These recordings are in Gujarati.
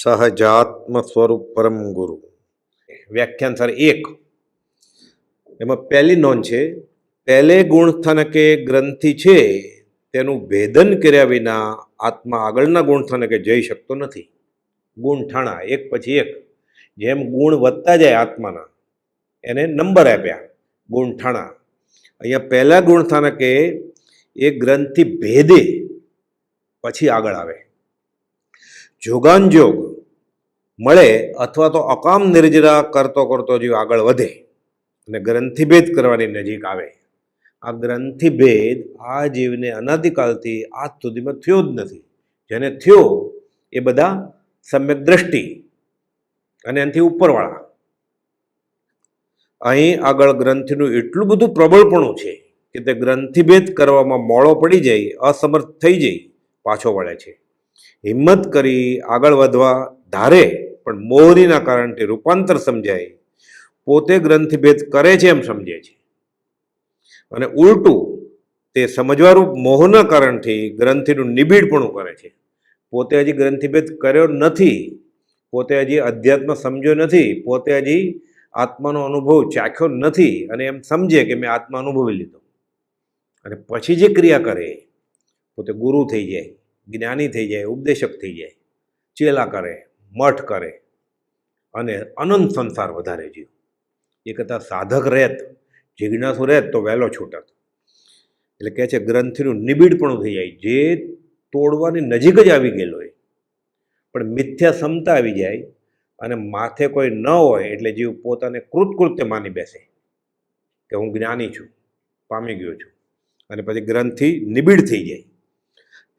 સહજાત્મ સ્વરૂપ પરમ ગુરુ. વ્યાખ્યાન સર એક. એમાં પહેલી નોંધ છે, પહેલે ગુણ સ્થાનકે ગ્રંથિ છે, તેનું ભેદન કર્યા વિના આત્મા આગળના ગુણ સ્થાનકે જઈ શકતો નથી. ગુણ ઠાણા, એક પછી એક. જેમ ગુણ વધતા જાય આત્માના, એને નંબર આપ્યા. ગુણ ઠાણા. અહીંયા પહેલા ગુણ સ્થાનકે એ ગ્રંથિ ભેદે પછી આગળ આવે. જોગાનજોગ મળે અથવા તો અકામ નિર્જરા કરતો કરતો જીવ આગળ વધે અને ગ્રંથિભેદ કરવાની નજીક આવે. આ ગ્રંથિભેદ આ જીવને અનાદિકાલથી આજ સુધીમાં થયો જ નથી. જેને થયો એ બધા સમ્યક દ્રષ્ટિ અને એનાથી ઉપરવાળા. અહીં આગળ ગ્રંથિનું એટલું બધું પ્રબળપણું છે કે તે ગ્રંથિભેદ કરવામાં મોડો પડી જાય, અસમર્થ થઈ જાય, પાછો વળે છે. હિંમત કરી આગળ વધવા ધારે, પણ મોહરીના કારણથી રૂપાંતર સમજાય. પોતે ગ્રંથિભેદ કરે છે એમ સમજે છે. અને ઉલટું, તે સમજવારૂપ મોહના કારણથી ગ્રંથિનું નિબીડપણું કરે છે. પોતે હજી ગ્રંથિભેદ કર્યો નથી. પોતે હજી અધ્યાત્મ સમજ્યો નથી. પોતે હજી આત્માનો અનુભવ ચાખ્યો નથી અને એમ સમજે કે મેં આત્મા અનુભવી લીધો. અને પછી જે ક્રિયા કરે, પોતે ગુરુ થઈ જાય. જ્ઞાની થઈ જાય, ઉપદેશક થઈ જાય, ચેલા કરે, મઠ કરે અને અનંત સંસાર વધારે જીવ. એ કરતાં સાધક રહેત, જિજ્ઞાસુ રહેત તો વહેલો છૂટત. એટલે કહે છે ગ્રંથિનું નિબિડપણું થઈ જાય. જે તોડવાની નજીક જ આવી ગયેલો હોય. પણ મિથ્યા ક્ષમતા આવી જાય અને માથે કોઈ ન હોય એટલે જીવ પોતાને કૃતકૃત્ય માની બેસે કે હું જ્ઞાની છું, પામી ગયો છું. અને પછી ગ્રંથિ નિબીડ થઈ જાય.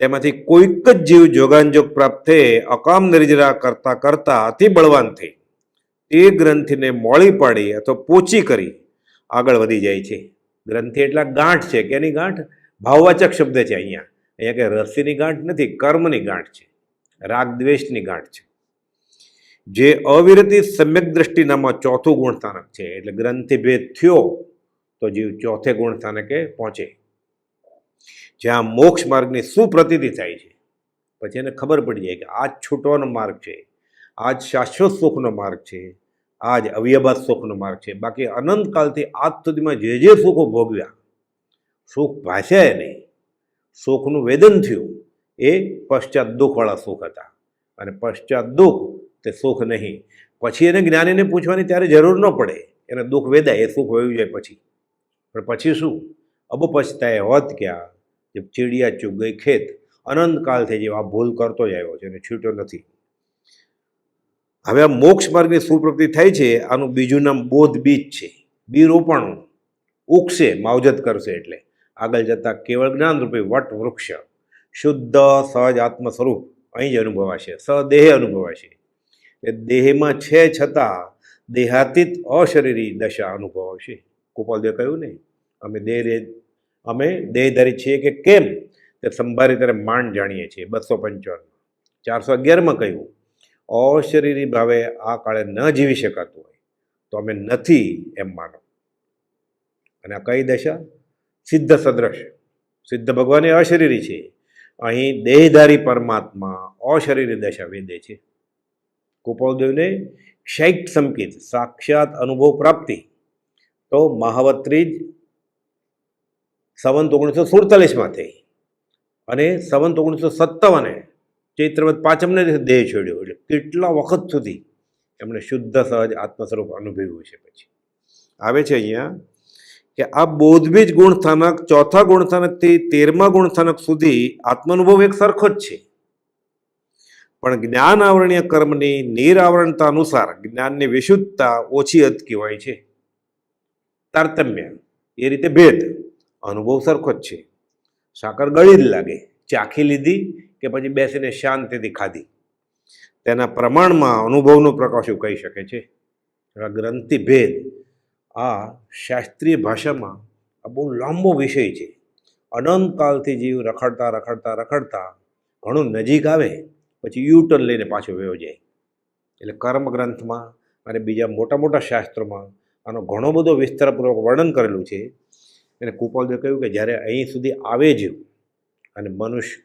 તેમાંથી કોઈક જ જીવ જોગાંજોગ પ્રાપ્ત થઈ અકામ નિર્જરા કરતા કરતા અતિ બળવાન થઈ તે ગ્રંથિને મોળી પાડી અથવા પોચી કરી, આગળ વધી જાય છે. ગ્રંથિ એટલા ગાંઠ છે કે એની ગાંઠ ભાવવાચક શબ્દ છે અહીંયા. અહીંયા કે રસીની ગાંઠ નથી, કર્મની ગાંઠ છે. રાગ દ્વેષની ગાંઠ છે. જે અવિરતિ સમ્યક દ્રષ્ટિ નામમાં ચોથું ગુણસ્થાનક છે. એટલે ગ્રંથિ ભેદ થયો, તો જીવ ચોથે ગુણસ્થાનકે પહોંચે. જ્યાં મોક્ષ માર્ગની સુપ્રતીતિ થાય છે. પછી એને ખબર પડી જાય કે આ જ છૂટવાનો માર્ગ છે, આ જ શાશ્વત સુખનો માર્ગ છે, આ જ અવ્યભાત સુખનો માર્ગ છે. બાકી અનંતકાલથી આજ સુધીમાં જે જે સુખો ભોગવ્યા, સુખ ભાષ્યા નહીં. સુખનું વેદન થયું, એ પશ્ચાત દુઃખવાળા સુખ હતા. અને પશ્ચાત દુઃખ તે સુખ નહીં. પછી એને જ્ઞાનીને પૂછવાની ત્યારે જરૂર ન પડે. એને દુઃખ વેદાય, એ સુખ વયું જાય પછી. પણ પછી શું? અબો પછતાય હોત ક્યાં? જે ચીડિયા ચૂક ગઈ ખેત અનંતકાલથી જે આ ભૂલ કરતો જ આવ્યો છે અને છૂટ્યો નથી. હવે આ મોક્ષ માર્ગની સુપ્રાપ્તિ થાય છે, આનું બીજું નામ બોધ બીજ છે. બી રોપણું ઉગશે, માવજત કરશે એટલે. આગળ જતાં કેવળ જ્ઞાનરૂપી વટ વૃક્ષ, શુદ્ધ, સહજ આત્મ સ્વરૂપ અહીં જ અનુભવાશે. સદેહ અનુભવાશે. એ દેહમાં છે છતાં દેહાતીત અશરીરી દશા અનુભવાશે. ગોપાલદેવ કહ્યું ને અમે દેહ અમે દેહધારી છીએ કે કેમ? તે સંભારી ત્યારે માંડ જાણીએ છીએ. બસો પંચાવન ચારસો અગિયારમાં કહ્યું, અશરીરી ભાવે આ કાળે ન જીવી શકાતું હોય, તો અમે નથી એમ માનો. અને આ કઈ દશા? સિદ્ધ સદ્રશ. સિદ્ધ ભગવાન એ અશરીરી છે. અહીં દેહધારી પરમાત્મા અશરીરી દશા વેદે છે. કુપોદેવને ક્ષૈક સંકિત સાક્ષાત અનુભવ પ્રાપ્તિ. તો મહાવત્રી જ સંવંત ઓગણીસો સુડતાલીસમાં થઈ. અને સંવંત ઓગણીસો સત્તાવને ચૈત્રવત પાંચમને દેહ છોડ્યો. એટલે કેટલા વખત સુધી એમણે શુદ્ધ, સહજ આત્મ સ્વરૂપ અનુભવ્યું છે પછી. આવે છે અહીંયા કે આ બોધબીજ ગુણસ્થાનક, ચોથા ગુણસ્થાનકથી તેરમા ગુણસ્થાનક સુધી આત્માનુભવ એક સરખો જ છે. પણ જ્ઞાન આવરણીય કર્મની નિરાવરણતા અનુસાર જ્ઞાનની વિશુદ્ધતા ઓછી અટકી હોય છે. તારતમ્ય. એ રીતે ભેદ. અનુભવ સરખો જ છે. સાકર ગળી જ લાગે. ચાખી લીધી કે પછી બેસીને શાંતિથી ખાધી. તેના પ્રમાણમાં અનુભવનું પ્રકાશું કહી શકે છે. ગ્રંથિ ભેદ. આ શાસ્ત્રીય ભાષામાં આ બહુ લાંબો વિષય છે. અનંતકાલથી જીવ રખડતા રખડતા રખડતા ઘણું નજીક આવે, પછી યુટર્ન લઈને પાછો વયો જાય. એટલે કર્મ ગ્રંથમાં અને બીજા મોટા મોટા શાસ્ત્રોમાં આનો ઘણો બધો વિસ્તારપૂર્વક વર્ણન કરેલું છે. એને કુપાલદેવ કહ્યું કે જ્યારે અહીં સુધી આવે જ અને મનુષ્ય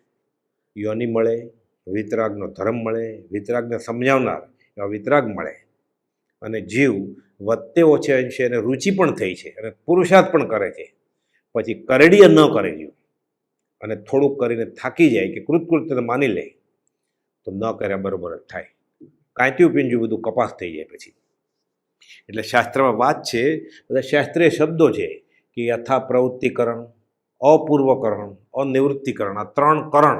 યોનિ મળે, વિતરાગનો ધર્મ મળે, વિતરાગને સમજાવનાર એવા વિતરાગ મળે. અને જીવ વધતે ઓછે અંશે એને રુચિ પણ થઈ છે અને પુરુષાર્થ પણ કરે છે. પછી કરડીએ ન કરે જીવ. અને થોડુંક કરીને થાકી જાય કે કૃતકૃત્યને માની લે, તો ન કર્યા બરોબર જ થાય. કાંતિયું પીંજું બધું કપાસ થઈ જાય પછી. એટલે શાસ્ત્રમાં વાત છે, બધા શાસ્ત્રીય શબ્દો છે. કે યથા પ્રવૃત્તિકરણ અપૂર્વકરણ, અનિવૃત્તિકરણ, આ ત્રણ કરણ,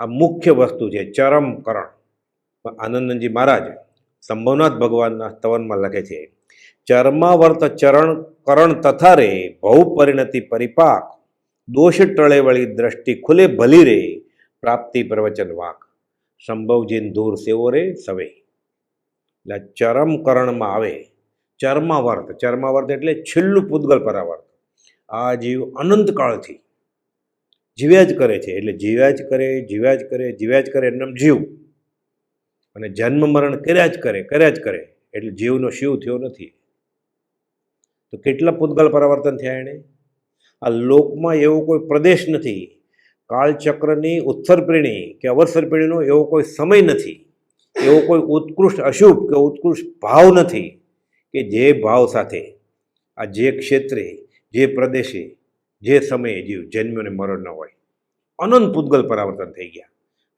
આ મુખ્ય વસ્તુ છે ચરમ કરણ આનંદનજી મહારાજ, સંભવનાથ ભગવાનના સ્તવનમાં લખે છે, ચર્માવર્ત ચરણ કરણ તથા રે, ભૌ પરિણતિ પરિપાક, દોષ ટળે વળી દ્રષ્ટિ ખુલે ભલી રે, પ્રાપ્તિ પ્રવચન વાક સંભવ ધૂર સેવો રે સવે. એટલે ચરમકરણમાં ચરમ કરણમાં આવે, ચર્માવર્ત ચર્માવર્ત એટલે છેલ્લું પૂતગલ પરાવર્ત. આ જીવ અનંતકાળથી જીવ્યા જ કરે છે. એટલે જીવ્યા જ કરે, જીવ્યા જ કરે, જીવ્યા જ કરે એમને જીવ. અને જન્મ મરણ કર્યા જ કરે, કર્યા જ કરે. એટલે જીવનો શિવ થયો નથી. તો કેટલા પૂતગલ પરાવર્તન થયા એણે? આ લોકમાં એવો કોઈ પ્રદેશ નથી. કાળચક્રની ઉત્સર્પિણી કે અવસર્પિણીનો એવો કોઈ સમય નથી. એવો કોઈ ઉત્કૃષ્ટ અશુભ કે ઉત્કૃષ્ટ ભાવ નથી કે જે ભાવ સાથે આ જે ક્ષેત્રે જે પ્રદેશે, જે સમયે જીવ જન્મ્યો ને મરણ ન હોય. અનંત પૂતગલ પરાવર્તન થઈ ગયા.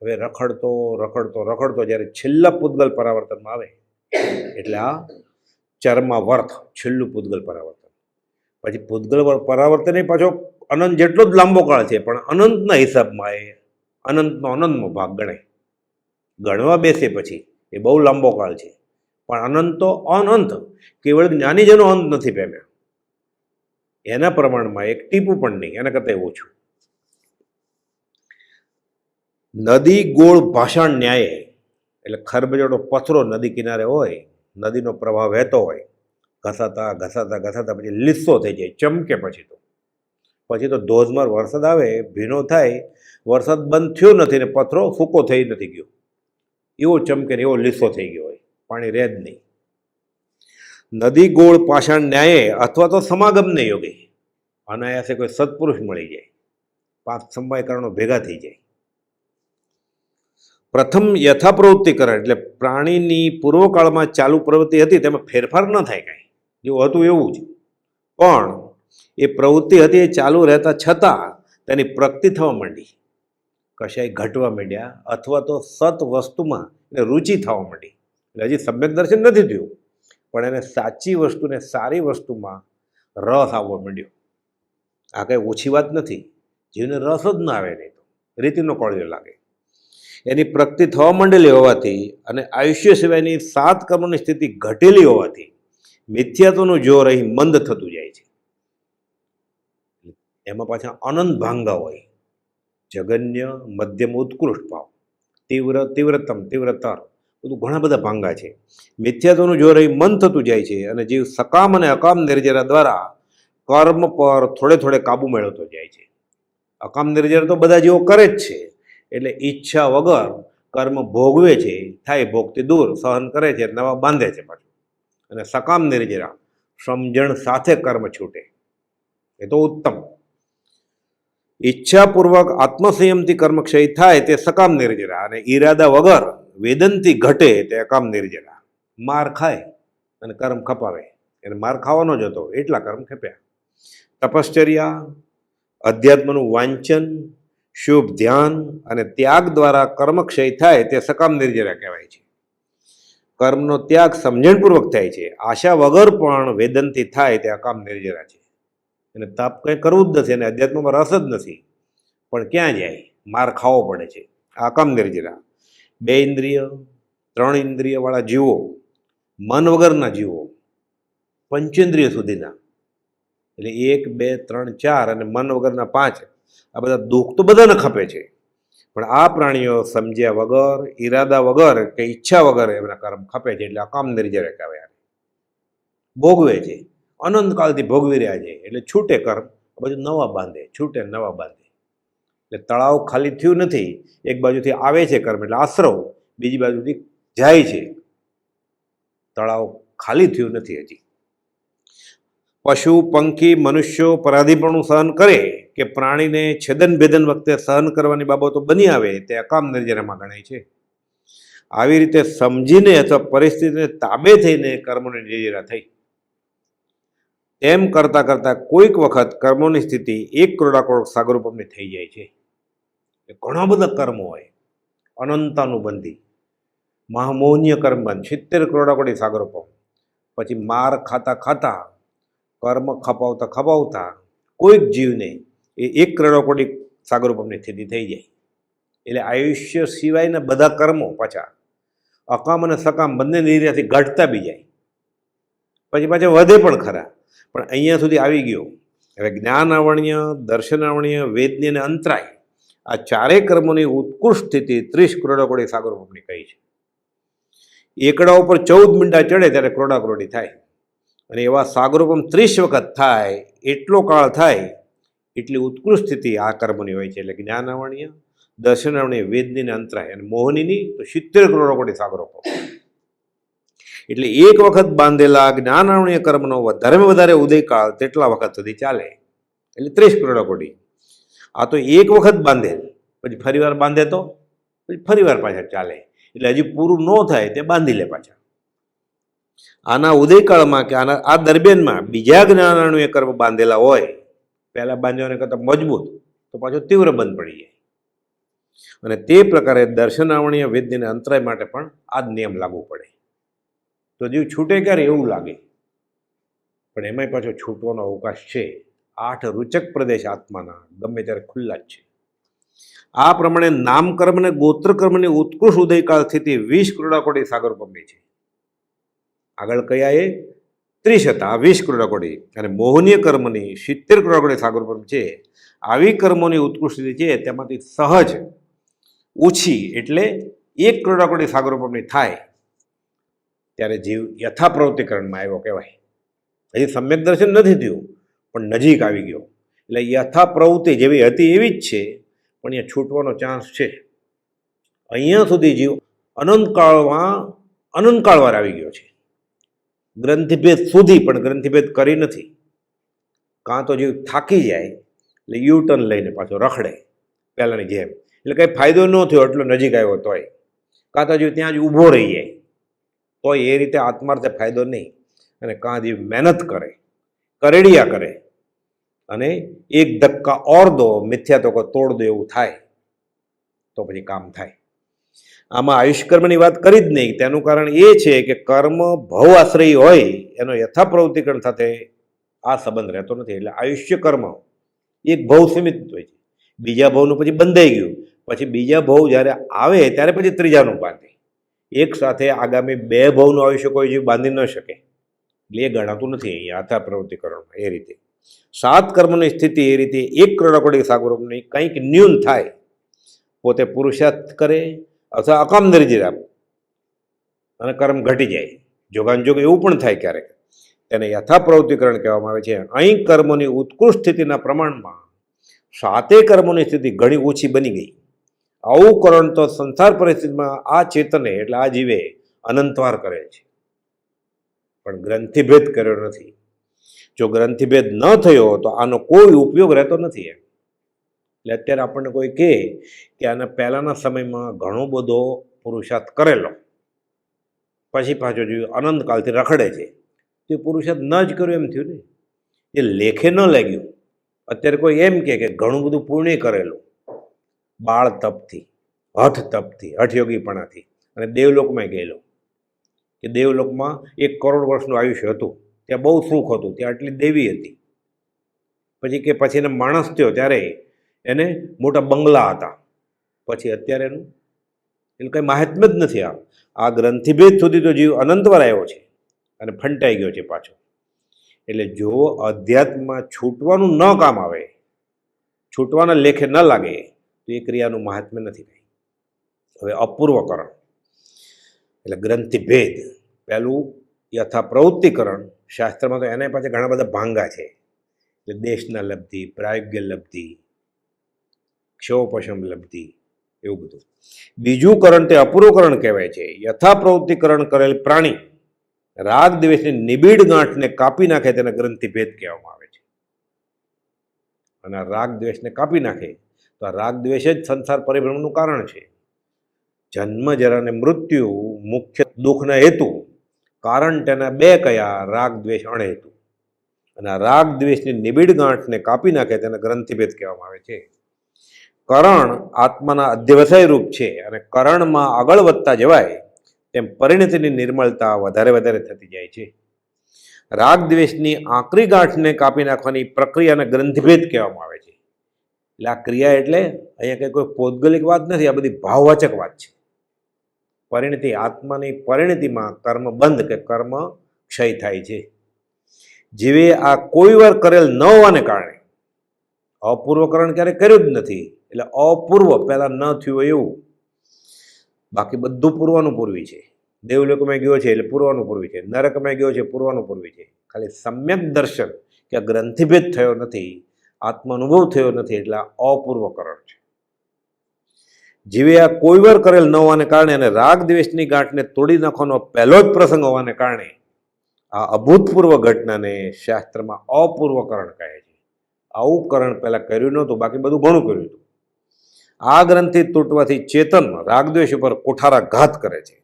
હવે રખડતો રખડતો રખડતો જ્યારે છેલ્લા પૂતગલ પરાવર્તનમાં આવે, એટલે આ ચર્માવર્ત છેલ્લું પૂતગલ પરાવર્તન. પછી પૂતગલ પરાવર્તન એ પાછો અનંત જેટલો જ લાંબો કાળ છે, પણ અનંતના હિસાબમાં એ અનંતનો અનંતનો ભાગ ગણાય. ગણવા બેસે પછી એ બહુ લાંબો કાળ છે. પણ અનંત તો અનંત. કેવળ જ્ઞાનીજનો અંત નથી પામ્યા એના પ્રમાણમાં એક ટીપું પણ નહીં, એના કરતાં ઓછું નદી ગોળ ભાષાણ ન્યાયે, એટલે ખરબજોડો પથરો નદી કિનારે હોય, નદીનો પ્રવાહ વહેતો હોય, ઘસાતા ઘસાતા ઘસાતા પછી લીસ્સો થઈ જાય, ચમકે પછી તો. પછી તો ધોધમાર વરસાદ આવે, ભીનો થાય, વરસાદ બંધ થયો નથી ને પથરો સૂકો થઈ નથી ગયો. એવો ચમકે એવો લીસ્સો થઈ ગયો હોય, પાણી રહે જ નહીં. નદી ગોળ પાષાણ ન્યાયે અથવા તો સમાગમને યોગે. અનાયાસે કોઈ સત્પુરુષ મળી જાય. પાંચ સમવાયકરણો ભેગા થઈ જાય. પ્રથમ યથાપ્રવૃત્તિકરણ એટલે પ્રાણીની પૂર્વકાળમાં ચાલુ પ્રવૃત્તિ હતી તેમાં ફેરફાર ન થાય કાંઈ. જેવું હતું એવું જ. પણ એ પ્રવૃત્તિ હતી એ ચાલુ રહેતા છતાં તેની પ્રગતિ થવા માંડી. કશાય ઘટવા માંડ્યા અથવા તો સત વસ્તુમાં એને રુચિ થવા માંડી. એટલે હજી સમ્યક દર્શન નથી થયું. પણ એને સાચી વસ્તુને સારી વસ્તુમાં રસ આવવા માંડ્યો. આ કંઈ ઓછી વાત નથી. જીવને રસ જ ના આવે નહીં તો. રીતિનો કોળિયો લાગે. એની પ્રગતિ થવા માંડેલી હોવાથી અને આયુષ્ય સિવાયની સાત કર્મોની સ્થિતિ ઘટેલી હોવાથી મિથ્યાત્વનું જોર અહીં મંદ થતું જાય છે. એમાં પાછા અનંત ભાંગા હોય. જગન્ય, મધ્યમ, ઉત્કૃષ્ટ ભાવ. તીવ્ર, તીવ્રતમ, તીવ્રતર. બધું ઘણા બધા ભાંગા છે. મિથ્યાત્વનું જોર અહીં મન થતું જાય છે અને જીવ સકામ અને અકામ નિર્જરા દ્વારા કર્મ પર થોડે થોડે કાબુ મેળવતો જાય છે. અકામ નિર્જરા તો બધા જીવો કરે જ છે. એટલે ઈચ્છા વગર કર્મ ભોગવે છે, થાય ભોગથી દૂર, સહન કરે છે નવા બાંધે છે પાછું. અને સકામ નિર્જરા સમજણ સાથે કર્મ છૂટે. એ તો ઉત્તમ. ઈચ્છાપૂર્વક આત્મસંયમથી કર્મક્ષય થાય તે સકામ નિર્જરા અને ઈરાદા વગર વેદનથી ઘટે તે અકામ નિર્જરા. માર ખાય અને કર્મ ખપાવે. એને માર ખાવાનો જ હતો. એટલા કર્મ ખપ્યા. તપશ્ચર્યા, અધ્યાત્મનું વાંચન, શુભ ધ્યાન અને ત્યાગ દ્વારા કર્મક્ષય થાય તે સકામ નિર્જરા કહેવાય છે. કર્મનો ત્યાગ સમજણપૂર્વક થાય છે. આશા વગર પણ વેદનથી થાય તે અકામ નિર્જરા છે. એને તાપ કંઈ કરવું જ નથી. અને અધ્યાત્મમાં રસ જ નથી. પણ ક્યાં જાય? માર ખાવો પડે છે. આ કામ નિર્જરા. બે ઇન્દ્રિય, ત્રણ ઇન્દ્રિયવાળા જીવો, મન વગરના જીવો, પંચેન્દ્રિય સુધીના. એટલે એક, બે, ત્રણ, ચાર અને મન વગરના પાંચ. આ બધા દુઃખ તો બધાને ખપે છે. પણ આ પ્રાણીઓ સમજ્યા વગર, ઈરાદા વગર કે ઈચ્છા વગર એમના કર્મ ખપે છે. એટલે અકામ નિર્જરે કહેવાય ભોગવે છે. અનંતકાળથી ભોગવી રહ્યા છે. એટલે છૂટે કર્મ. બધું નવા બાંધે, છૂટે નવા બાંધે. એટલે તળાવ ખાલી થયું નથી, એક બાજુથી આવે છે કર્મ એટલે આશ્રવ બીજી બાજુથી જાય છે. તળાવ ખાલી થયું નથી હજી. પશુ, પંખી, મનુષ્યો, પરાધીપણું સહન કરે કે પ્રાણીને છેદન ભેદન વખતે સહન કરવાની બાબતો બની આવે તે અકામ નિર્જરામાં ગણાય છે. આવી રીતે સમજીને અથવા પરિસ્થિતિને તાબે થઈને કર્મોની નિર્જરા થઈ. તેમ કરતાં કરતાં કોઈક વખત કર્મોની સ્થિતિ એક કરોડાકરોડ સાગરોપમની થઈ જાય છે. ઘણા બધા કર્મો હોય. અનંતાનુબંધી, મહામોહનીય કર્મબંધ સિત્તેર કરોડાકોટી સાગરોપમ પછી માર ખાતા ખાતા, કર્મ ખપાવતા ખપાવતા, કોઈક જીવને એ એક કરોડાકોડી સાગરોપમની સ્થિતિ થઈ જાય. એટલે આયુષ્ય સિવાયના બધા કર્મો પાછા અકામ અને સકામ બંને નિર્યાથી ઘટતા બી જાય. પછી પાછા વધે પણ ખરા. પણ અહીંયા સુધી આવી ગયો. હવે જ્ઞાન આવણ્ય દર્શન આવરણ્ય, વેદની અને અંતરાય આ ચારેય કર્મોની ઉત્કૃષ્ટ સ્થિતિ ત્રીસ કરોડાકોડી સાગરભૂમની કહી છે. એકડા ઉપર ચૌદ મીંડા ચડે ત્યારે કરોડા કરોડી થાય. અને એવા સાગરોપમ ત્રીસ વખત થાય, એટલો કાળ થાય, એટલી ઉત્કૃષ્ટ સ્થિતિ આ કર્મની હોય છે. એટલે જ્ઞાન આવરણ્ય, દર્શન આવરણ્ય, વેદની અંતરાય. અને મોહનીની તો સિત્તેર કરોડાકોડી સાગરોપમ એટલે એક વખત બાંધેલા જ્ઞાનાવણીય કર્મનો વધારેમાં વધારે ઉદયકાળ તેટલા વખત સુધી ચાલે. એટલે ત્રીસ કરોડ કોટી આ તો એક વખત બાંધેલ પછી ફરીવાર બાંધે તો, પછી ફરીવાર પાછા ચાલે. એટલે હજી પૂરું ન થાય તે બાંધી લે પાછા. આના ઉદયકાળમાં કે આના, આ દરમિયાનમાં બીજા જ્ઞાનાવણીય કર્મ બાંધેલા હોય, પહેલાં બાંધવાને કરતાં મજબૂત, તો પાછો તીવ્ર બંધ પડી જાય. અને તે પ્રકારે દર્શનાવણીય વૈદ્યને અંતરાય માટે પણ આ જ નિયમ લાગુ પડે. તો જીવ છૂટે ક્યારે એવું લાગે? પણ એમાંય પાછો છૂટવાનો અવકાશ છે. આઠ રૂચક પ્રદેશ આત્માના, ગમે ત્યારે ખુલ્લા જ છે. આ પ્રમાણે નામકર્મ અને ગોત્રકર્મની ઉત્કૃષ્ટ ઉદયકાળ સ્થિતિ વીસ કરોડાકોટી સાગર પંપી છે. આગળ કયા એ? ત્રીસ હતા વીસ કરોડાકોટી અને મોહનીય કર્મની સિત્તેર કરોડાકોટી સાગર પંપ છે. આવી કર્મોની ઉત્કૃષ્ટ સ્થિતિ છે, તેમાંથી સહજ ઓછી એટલે એક કરોડાકોટી સાગર પંપની થાય. ત્યારે જીવ યથાપ્રવૃત્તિકરણમાં આવ્યો કહેવાય. હજી સમ્યક દર્શન નથી થયું, પણ નજીક આવી ગયો. એટલે યથાપ્રવૃત્તિ જેવી હતી એવી જ છે, પણ અહીંયા છૂટવાનો ચાન્સ છે. અહીંયા સુધી જીવ અનંતકાળમાં, અનંતકાળવાર આવી ગયો છે. ગ્રંથિભેદ સુધી પણ ગ્રંથિભેદ કરી નથી. કાં તો જીવ થાકી જાય, એટલે યુટર્ન લઈને પાછો રખડે, પહેલાંની જેમ. એટલે કંઈ ફાયદો ન થયો, એટલો નજીક આવ્યો તોય. કાં તો જીવ ત્યાં જ ઊભો રહી જાય. તો એ રીતે આત્માર્થે ફાયદો નહીં. અને કાં જે મહેનત કરે, કરેડિયા કરે, અને એક ધક્કા ઓર દો, મિથ્યા તો તોડ દો એવું થાય, તો પછી કામ થાય. આમાં આયુષ્કર્મની વાત કરી જ નહીં. તેનું કારણ એ છે કે કર્મ ભવ આશ્રયી હોય, એનો યથાપ્રવૃત્તિકરણ સાથે આ સંબંધ રહેતો નથી. એટલે આયુષ્ય કર્મ એક ભવ સીમિત હોય છે. બીજા ભવનું પછી બંધાઈ ગયું. પછી બીજા ભવ જ્યારે આવે, ત્યારે પછી ત્રીજાનું બાંધે. એક સાથે આગામી બે ભાવનું આવી શકો હોય જીવ બાંધી ન શકે. એટલે એ ગણાતું નથી અહીંયા આથા પ્રવૃત્તિકરણમાં એ રીતે. સાત કર્મની સ્થિતિ એ રીતે એક કરોડકોડી સાગરોપની કંઈક ન્યૂન થાય. પોતે પુરુષાર્થ કરે અથવા અકામ રાખ. અને કર્મ ઘટી જાય. જોગાનજોગ એવું પણ થાય ક્યારેક. તેને યથાપ્રવૃત્તિકરણ કહેવામાં આવે છે. અહીં કર્મોની ઉત્કૃષ્ટ સ્થિતિના પ્રમાણમાં સાતે કર્મોની સ્થિતિ ઘણી ઓછી બની ગઈ. આવું કરણ તો સંસાર પરિસ્થિતિમાં આ ચેતને, એટલે આ જીવે, અનંતવાર કરે છે. પણ ગ્રંથિભેદ કર્યો નથી. જો ગ્રંથિભેદ ન થયો, તો આનો કોઈ ઉપયોગ રહેતો નથી એમ. એટલે અત્યારે આપણને કોઈ કહે કે આના પહેલાંના સમયમાં ઘણો બધો પુરુષાર્થ કરેલો. પછી પાછો જોયું અનંતકાલથી રખડે છે, તે પુરુષાર્થ ન જ કર્યો એમ થયું ને. એ લેખે ન લાગ્યું. અત્યારે કોઈ એમ કે ઘણું બધું પુણ્ય કરેલું. બાળ તપથી, હઠ તપથી, હઠયોગીપણાથી. અને દેવલોકમાં ગયેલો. કે દેવલોકમાં એક કરોડ વર્ષનું આયુષ્ય હતું. ત્યાં બહુ સુખ હતું. ત્યાં આટલી દેવી હતી. પછી કે પછી એને માણસ થયો ત્યારે એને મોટા બંગલા હતા. પછી અત્યારે એનું એનું કંઈ મહાત્મ્ય જ નથી આ આ ગ્રંથિભેદ સુધી તો જીવ અનંતવાર આવ્યો છે. અને ફંટાઈ ગયો છે પાછો. એટલે જો અધ્યાત્મમાં છૂટવાનું ન કામ આવે, છૂટવાના લેખે ન લાગે તો એ ક્રિયાનું મહાત્મ્ય નથી કંઈ. હવે અપૂર્વકરણ, એટલે ગ્રંથિભેદ. પહેલું યથા પ્રવૃત્તિકરણ શાસ્ત્રમાં તો એના પાછળ ઘણા બધા ભાંગા છે. એટલે દેશના લબ્ધિ, પ્રાયોગ્ય લબ્ધિ, ક્ષોપશમ લબ્ધિ, એવું બધું. બીજું કરણ તે અપૂર્વકરણ કહેવાય છે. યથા પ્રવૃત્તિકરણ કરેલ પ્રાણી રાગ દ્વેષની નિબીડ ગાંઠને કાપી નાખે તેને ગ્રંથિભેદ કહેવામાં આવે છે. અને રાગ દ્વેષને કાપી નાખે તો આ રાગ દ્વેષ જ સંસાર પરિભ્રમણનું કારણ છે. જન્મ જરા અને મૃત્યુ મુખ્ય દુઃખના હેતુ, કારણ તેના બે કયા રાગ દ્વેષ અણહેતુ અને આ રાગ દ્વેષની નિબિડ ગાંઠને કાપી નાખે તેને ગ્રંથિભેદ કહેવામાં આવે છે. કરણ આત્માના અધ્યવસાય રૂપ છે અને કરણમાં આગળ વધતા જવાય તેમ પરિણતિની નિર્મળતા વધારે વધારે થતી જાય છે. રાગ દ્વેષની આકરી ગાંઠને કાપી નાખવાની પ્રક્રિયાને ગ્રંથિભેદ કહેવામાં આવે છે. એટલે આ ક્રિયા એટલે અહીંયા કંઈ કોઈ પૌદ્ગલિક વાત નથી, આ બધી ભાવવાચક વાત છે. પરિણતિ, આત્માની પરિણતિમાં કર્મ બંધ કે કર્મ ક્ષય થાય છે. જેવે આ કોઈ વાર કરેલ ન હોવાને કારણે અપૂર્વકરણ ક્યારે કર્યું જ નથી, એટલે અપૂર્વ પહેલાં ન થયું એવું. બાકી બધું પૂર્વાનું પૂર્વી છે. દેવલોકમાં ગયો છે એટલે પૂર્વાનું પૂર્વી છે. નરકમાં ગયો છે પૂર્વાનું પૂર્વી છે. ખાલી સમ્યક દર્શન કે ગ્રંથિભેદ થયો નથી. આત્માનુભવ થયો નથી એટલે આ અપૂર્વકરણ છે. જીવે આ કોઈ વાર કરેલ ન હોવાને કારણે અને રાગ દ્વેષની ગાંઠને તોડી નાખવાનો પહેલો જ પ્રસંગ હોવાને કારણે આ અભૂતપૂર્વ ઘટનાને શાસ્ત્રમાં અપૂર્વકરણ કહે છે. આવું કરણ પહેલાં કર્યું નહોતું, બાકી બધું ઘણું કર્યું હતું. આ ગ્રંથિ તૂટવાથી ચેતન રાગદ્વેષ ઉપર કોઠારાઘાત કરે છે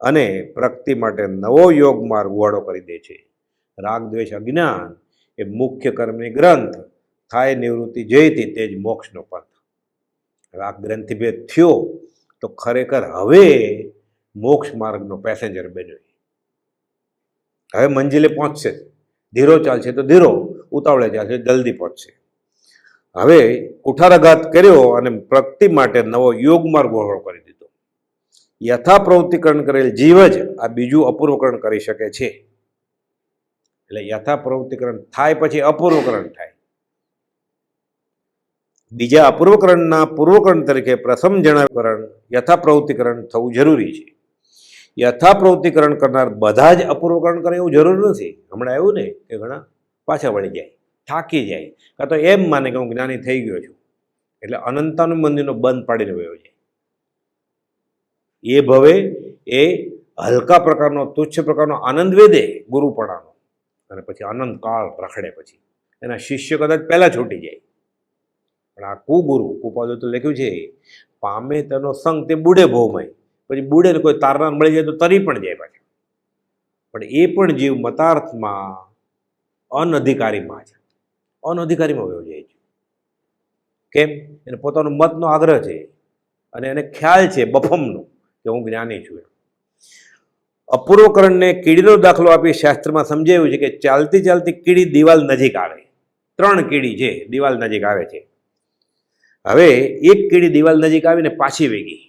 અને પ્રગતિ માટે નવો યોગ માર્ગ ઉવાડો કરી દે છે. રાગદ્વેષ અજ્ઞાન એ મુખ્ય કર્મની ગ્રંથ. થાય નિવૃત્તિ જોઈતી તે જ મોક્ષનો પંથ. રાગ ગ્રંથિભેદ થયો તો ખરેખર હવે મોક્ષ માર્ગનો પેસેન્જર બન્યો હવે મંજિલે પહોંચશે. ધીરો ચાલશે તો ધીરો, ઉતાવળે ચાલશે, જલ્દી પહોંચશે. હવે કુઠારાઘાત કર્યો અને પ્રગતિ માટે નવો યોગ માર્ગ વહોળો કરી દીધો. યથા પ્રવૃત્તિકરણ કરેલ જીવ જ આ બીજું અપૂર્વકરણ કરી શકે છે. એટલે યથા પ્રવૃત્તિકરણ થાય પછી અપૂર્વકરણ થાય. બીજા અપૂર્વકરણના પૂર્વકરણ તરીકે પ્રથમ જણાવકરણ, યથાપ્રવૃત્તિકરણ થવું જરૂરી છે. યથાપ્રવૃત્તિકરણ કરનાર બધા જ અપૂર્વકરણ કરે એવું જરૂર નથી. હમણાં એવું ને કે ઘણા પાછા વળી જાય, થાકી જાય. કાં તો એમ માને કે હું જ્ઞાની થઈ ગયો છું. એટલે અનંતાનું મંદિરનો બંધ પાડીને વયો જાય. એ ભવે, એ હલકા પ્રકારનો, તુચ્છ પ્રકારનો આનંદ વેદે ગુરુપણાનો. અને પછી આનંદ કાળ રખડે પછી. એના શિષ્ય કદાચ પહેલાં છૂટી જાય. પણ આ કુગુરુ, કુપાદો તો લખ્યું છે, પામે તેનો સંગ તે બુડે ભોમય. પછી બુડે ને કોઈ તારનાર મળી જાય તો તરી પણ જાય પાછા. પણ એ પણ જીવ મતાર્થમાં અનધિકારીમાં છે. અનધિકારીમાં વયો જાય છે. કેમ? એને પોતાનો મતનો આગ્રહ છે. અને એને ખ્યાલ છે બફમનો, કે હું જ્ઞાની છું. અપૂર્વકરણને કીડીનો દાખલો આપી શાસ્ત્રમાં સમજાવ્યું છે કે ચાલતી ચાલતી કીડી દિવાલ નજીક આવે. ત્રણ કીડી છે, દિવાલ નજીક આવે છે. હવે એક કીડી દિવાલ નજીક આવીને પાછી વેગી,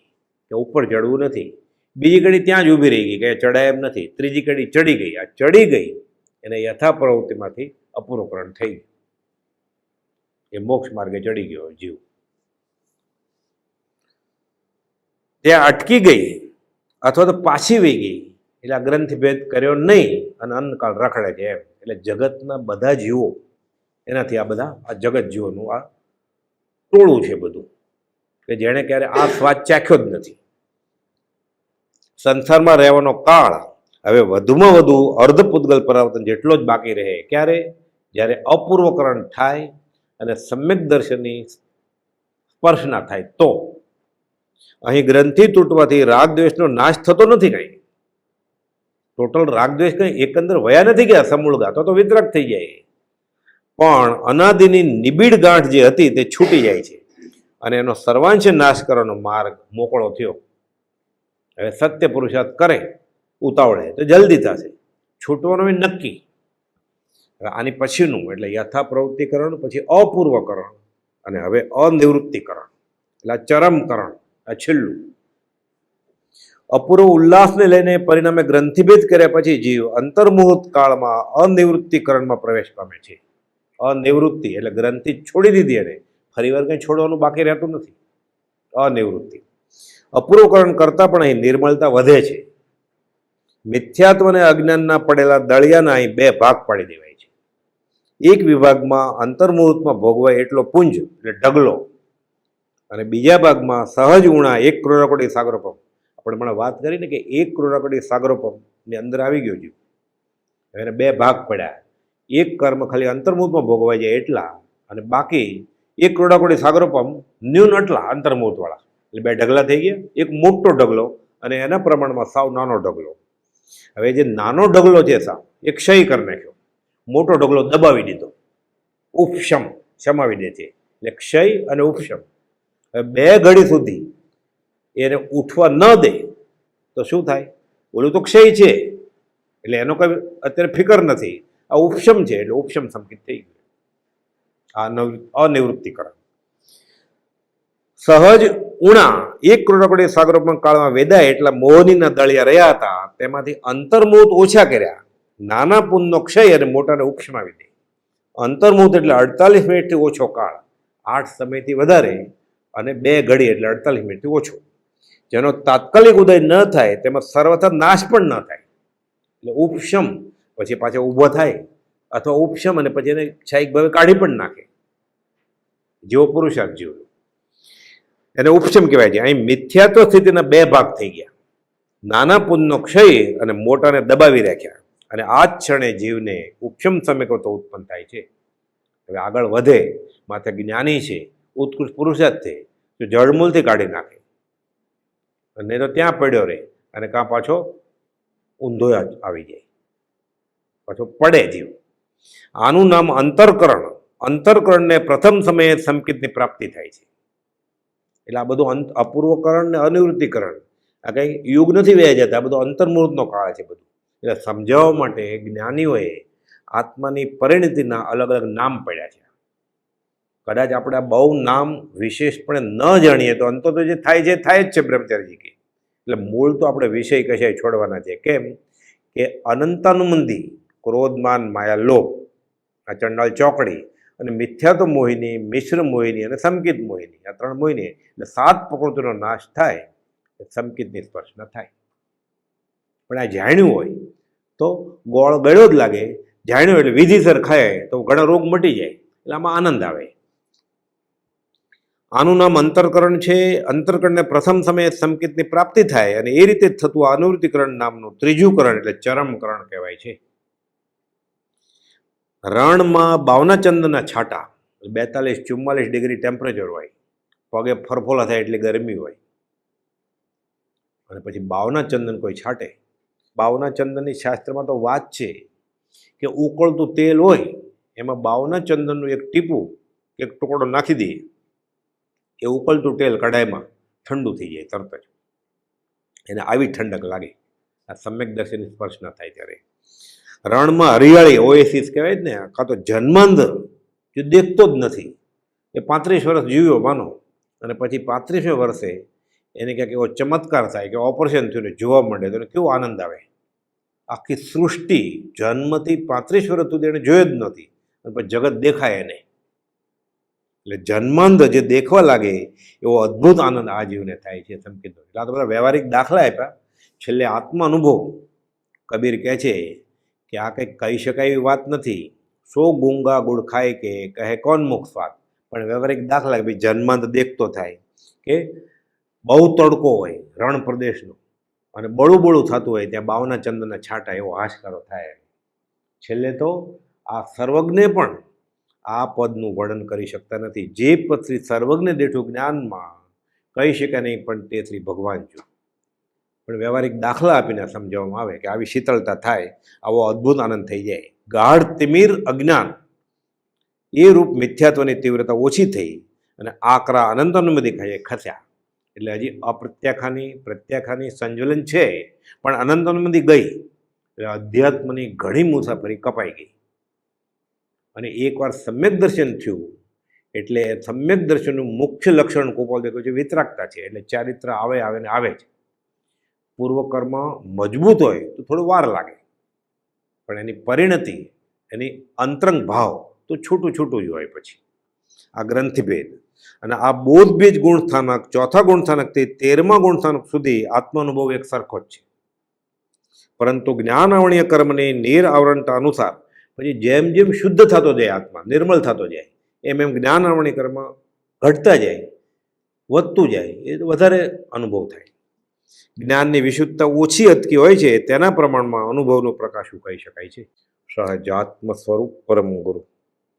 કે ઉપર ચડવું નથી. બીજી કડી ત્યાં જ ઊભી રહી ગઈ, કે ચડાય એમ નથી. ત્રીજી કડી ચડી ગઈ. આ ચડી ગઈ, એને યથા પ્રવૃત્તિમાંથી અપૂર્વકરણ થઈ ગયું. એ મોક્ષ માર્ગે ચડી ગયો જીવ. ત્યાં અટકી ગઈ, અથવા તો પાછી વહી ગઈ એટલે આ ગ્રંથ ભેદ કર્યો નહીં, અને અનકાળ રખડે છે એમ. એટલે જગતના બધા જીવો, એનાથી આ બધા, આ જગત જીવોનું આ ટોળું છે બધું? કે જેણે ક્યારે આ સ્વાદ ચાખ્યો જ નથી. સંસારમાં રહેવાનો કાળ હવે વધુમાં વધુ અર્ધપૂતગલ પરાવર્તન જેટલો જ બાકી રહે ક્યારે? જ્યારે અપૂર્વકરણ થાય અને સમ્યક દર્શનની સ્પર્શ ના થાય તો. અહીં ગ્રંથિ તૂટવાથી રાગ દ્વેષનો નાશ થતો નથી કંઈ. ટોટલ રાગદ્વેષ કંઈ એકંદર વયા નથી ગયા સમૂળગા તો તો વિતરક થઈ જાય. પણ અનાદિની નિબીડ ગાંઠ જે હતી તે છૂટી જાય છે. અને એનો સર્વાંશ નાશ કરવાનો માર્ગ મોકળો થયો. હવે સત્ય પુરુષાર્થ કરે, ઉતાવળે, તો જલ્દી થશે. છૂટવાનું નક્કી. આની પછીનું, એટલે યથા પ્રવૃત્તિકરણ પછી અપૂર્વકરણ, અને હવે અનિવૃત્તિકરણ, એટલે ચરમકરણ, આ છેલ્લું. અપૂર્વ ઉલ્લાસને લઈને પરિણામે ગ્રંથિભેદ કર્યા પછી જીવ અંતર્મુહૂર્ત કાળમાં અનિવૃત્તિકરણમાં પ્રવેશ પામે છે. અનિવૃત્તિ એટલે ગ્રંથિ છોડી દીધી એને. ફરીવાર કંઈ છોડવાનું બાકી રહેતું નથી. અનિવૃત્તિ. અપૂર્વકરણ કરતાં પણ અહીં નિર્મળતા વધે છે. મિથ્યાત્વ અને અજ્ઞાનના પડેલા દળિયાના અહીં બે ભાગ પાડી દેવાય છે. એક વિભાગમાં અંતર્મુહૂર્તમાં ભોગવાય એટલો પુંજ એટલે ઢગલો અને બીજા ભાગમાં સહજ ઉણા એક ક્રોરાકોટી સાગરોપમ. આપણે હમણાં વાત કરીને કે એક ક્રોરાકોટી સાગરોપમની અંદર આવી ગયો જીવ. એને બે ભાગ પડ્યા. એક કર્મ ખાલી અંતર્મુહૂર્તમાં ભોગવાઈ જાય એટલા અને બાકી એક કરોડાકોડી સાગરોપમ ન્યૂન એટલા અંતર્મુહૂર્તવાળા એટલે બે ઢગલા થઈ ગયા. એક મોટો ઢગલો અને એના પ્રમાણમાં સાવ નાનો ઢગલો. હવે જે નાનો ઢગલો છે સાવ, એ ક્ષય કરી નાખ્યો. મોટો ઢગલો દબાવી દીધો. ઉપશમ, શમાવી દે છે. એટલે ક્ષય અને ઉપશમ. હવે બે ઘડી સુધી એને ઉઠવા ન દે તો શું થાય? ઓલું તો ક્ષય છે. એટલે એનો કંઈ અત્યારે ફિકર નથી. આ ઉપશમ છે એટલે ઉપશમ સંકિત થઈ ગયું. આ અનિવૃત્તિકરણ. સહજ ઉણા એક કરોડ સાગરોપણ કાળમાં વેદાય એટલા મોહનીના દળિયા રહ્યા હતા, તેમાંથી અંતર્મૂત ઓછા કર્યા. નાના પુનનો ક્ષય અને મોટાને ઉપશમાવી દે. અંતર્મૂત એટલે અડતાલીસ મિનિટથી ઓછો કાળ. આઠ સમયથી વધારે અને બે ઘડી એટલે અડતાલીસ મિનિટથી ઓછો. જેનો તાત્કાલિક ઉદય ન થાય, તેમાં સર્વથા નાશ પણ ન થાય. એટલે ઉપશમ પછી પાછા ઊભો થાય અથવા ઉપશમ અને પછી એને ક્ષાયિક ભાવે કાઢી પણ નાખે. જેવો પુરુષાર્થ જેવો એને ઉપશમ કહેવાય છે. અહીં મિથ્યાત્વ સ્થિતિના બે ભાગ થઈ ગયા. નાના પુનનો ક્ષય અને મોટાને દબાવી રાખ્યા. અને આ જ ક્ષણે જીવને ઉપશમ સમીકતો ઉત્પન્ન થાય છે. હવે આગળ વધે. માથે જ્ઞાની છે. ઉત્કૃષ્ટ પુરુષાર્થ છે. તો જળમૂલથી કાઢી નાખે. અને તો ત્યાં પડ્યો રહે. અને કાં પાછો ઊંધો આવી જાય. પાછો પડે જીવ. આનું નામ અંતરકરણ. અંતરકરણને પ્રથમ સમયે સંકેતની પ્રાપ્તિ થાય છે. એટલે આ બધું અંત, અપૂર્વકરણ ને અનિવૃત્તિકરણ. આ કંઈ યુગ નથી વ્યાઈ જતા આ બધું અંતર્મુહૂર્તનો કાળ છે બધું. એટલે સમજાવવા માટે જ્ઞાનીઓએ આત્માની પરિણતિના અલગ અલગ નામ પડ્યા છે. કદાચ આપણે બહુ નામ વિશેષપણે ન જાણીએ તો અંતો તો જે થાય છે, થાય જ છે બ્રહ્મચારીજી કે. એટલે મૂળ તો આપણે વિષય કશાય છોડવાના છે. કેમ? કે અનંતાનુમંદી ક્રોધમાન માયા લોભ આ ચંડાળ ચોકડી અને મિથ્યાત્વ મોહિની, મિશ્ર મોહિની અને સમકિત મોહિની. આ ત્રણ મોહિની એટલે સાત પ્રકૃતિનો નાશ થાય સમકિતની સ્પર્શ ન થાય. પણ આ જાણ્યું હોય તો ગોળ ગળ્યો જ લાગે. જાણ્યું એટલે વિધિસર ખાય તો ઘણા રોગ મટી જાય, એટલે આમાં આનંદ આવે. આનું નામ અંતરકરણ છે. અંતરકરણને પ્રથમ સમયે સંકેતની પ્રાપ્તિ થાય અને એ રીતે થતું અનુવૃત્તિકરણ નામનું ત્રીજું કરણ એટલે ચરમકરણ કહેવાય છે. રણમાં બાવનાચંદના છાંટા બેતાલીસ, ચુમ્માલીસ ડિગ્રી ટેમ્પરેચર હોય. પગે ફરફોલા થાય એટલી ગરમી હોય. અને પછી બાવનાચંદન કોઈ છાંટે. બાવનાચંદનની શાસ્ત્રમાં તો વાત છે કે ઉકળતું તેલ હોય, એમાં બાવના ચંદનનું એક ટીપું, એક ટુકડો નાખી દઈએ. એ ઉકળતું તેલ કઢાઈમાં ઠંડુ થઈ જાય તરત જ. એને આવી ઠંડક લાગે. આ સમ્યક દર્શનની સ્પર્શ ન થાય ત્યારે. રણમાં હરિયાળી, ઓએસિસ કહેવાય જ ને, કાં તો જન્માંધ જે દેખતો જ નથી. એ પાંત્રીસ વર્ષ જીવ્યો, માનો. અને પછી પાંત્રીસમે વર્ષે એને ક્યાંક એવો ચમત્કાર થાય કે ઓપરેશન થયું ને જોવા માંડે તો કેવો આનંદ આવે. આખી સૃષ્ટિ જન્મથી પાંત્રીસ વર્ષ સુધી એને જોયો જ નથી. અને પછી જગત દેખાય એને. એટલે જન્માંધ જે દેખવા લાગે, એવો અદ્ભુત આનંદ આ જીવને થાય છે, સંકેત. એટલે આ તો બધા વ્યવહારિક દાખલા આપ્યા. છેલ્લે આત્મા અનુભવ કબીર કહે છે કે આ કંઈક કહી શકાય એવી વાત નથી. સો ગુંગા ગુડ ખાય કે કહે કોણ મુખ સ્વાદ? પણ વ્યવહારિક દાખલા કે ભાઈ જન્માંત દેખતો થાય કે બહુ તડકો હોય રણ પ્રદેશનો અને બળું બળું થતું હોય ત્યાં બાવના ચંદ્રના છાંટા એવો હાશકારો થાય. છેલ્લે તો આ સર્વજ્ઞે પણ આ પદનું વર્ણન કરી શકતા નથી. જે પદ સર્વજ્ઞ દેઠું જ્ઞાનમાં કહી શકાય નહીં પણ તે શ્રી ભગવાન છું. પણ વ્યવહારિક દાખલા આપીને સમજાવવામાં આવે કે આવી શીતળતા થાય, આવો અદ્ભુત આનંદ થઈ જાય. ગાઢ તિમિર અજ્ઞાન એ રૂપ મિથ્યાત્વની તીવ્રતા ઓછી થઈ અને આકરા અનંત અનુમતિ ખસ્યા. એટલે હજી અપ્રત્યાખાની, પ્રત્યાખાની સંજ્વલન છે, પણ અનંત અનુમતિ ગઈ. એટલે અધ્યાત્મની ઘણી મુસાફરી કપાઈ ગઈ. અને એકવાર સમ્યક દર્શન થયું, એટલે સમ્યક દર્શનનું મુખ્ય લક્ષણ ગોપાલ દેખાય છે, વિતરાગતા છે. એટલે ચારિત્ર આવે આવે ને આવે જ. પૂર્વકર્મ મજબૂત હોય તો થોડું વાર લાગે. પણ એની પરિણતિ, એની અંતરંગ ભાવ તો છૂટું છૂટું જ હોય પછી. આ ગ્રંથિભેદ. અને આ બોધભેજ ગુણસ્થાનક, ચોથા ગુણસ્થાનકથી તેરમા ગુણસ્થાનક સુધી આત્માનુભવ એક સરખો જ છે. પરંતુ જ્ઞાન આવણીય કર્મની નીર આવરણતા અનુસાર પછી જેમ જેમ શુદ્ધ થતો જાય આત્મા, નિર્મળ થતો જાય, એમ એમ જ્ઞાન આવણી કર્મ ઘટતા જાય, વધતું જાય, એ વધારે અનુભવ થાય. જ્ઞાનની વિશુદ્ધતા ઓછી અટકી હોય છે, તેના પ્રમાણમાં અનુભવનો પ્રકાશ કહી શકાય છે. સહજાત્મ સ્વરૂપ પરમ ગુરુ.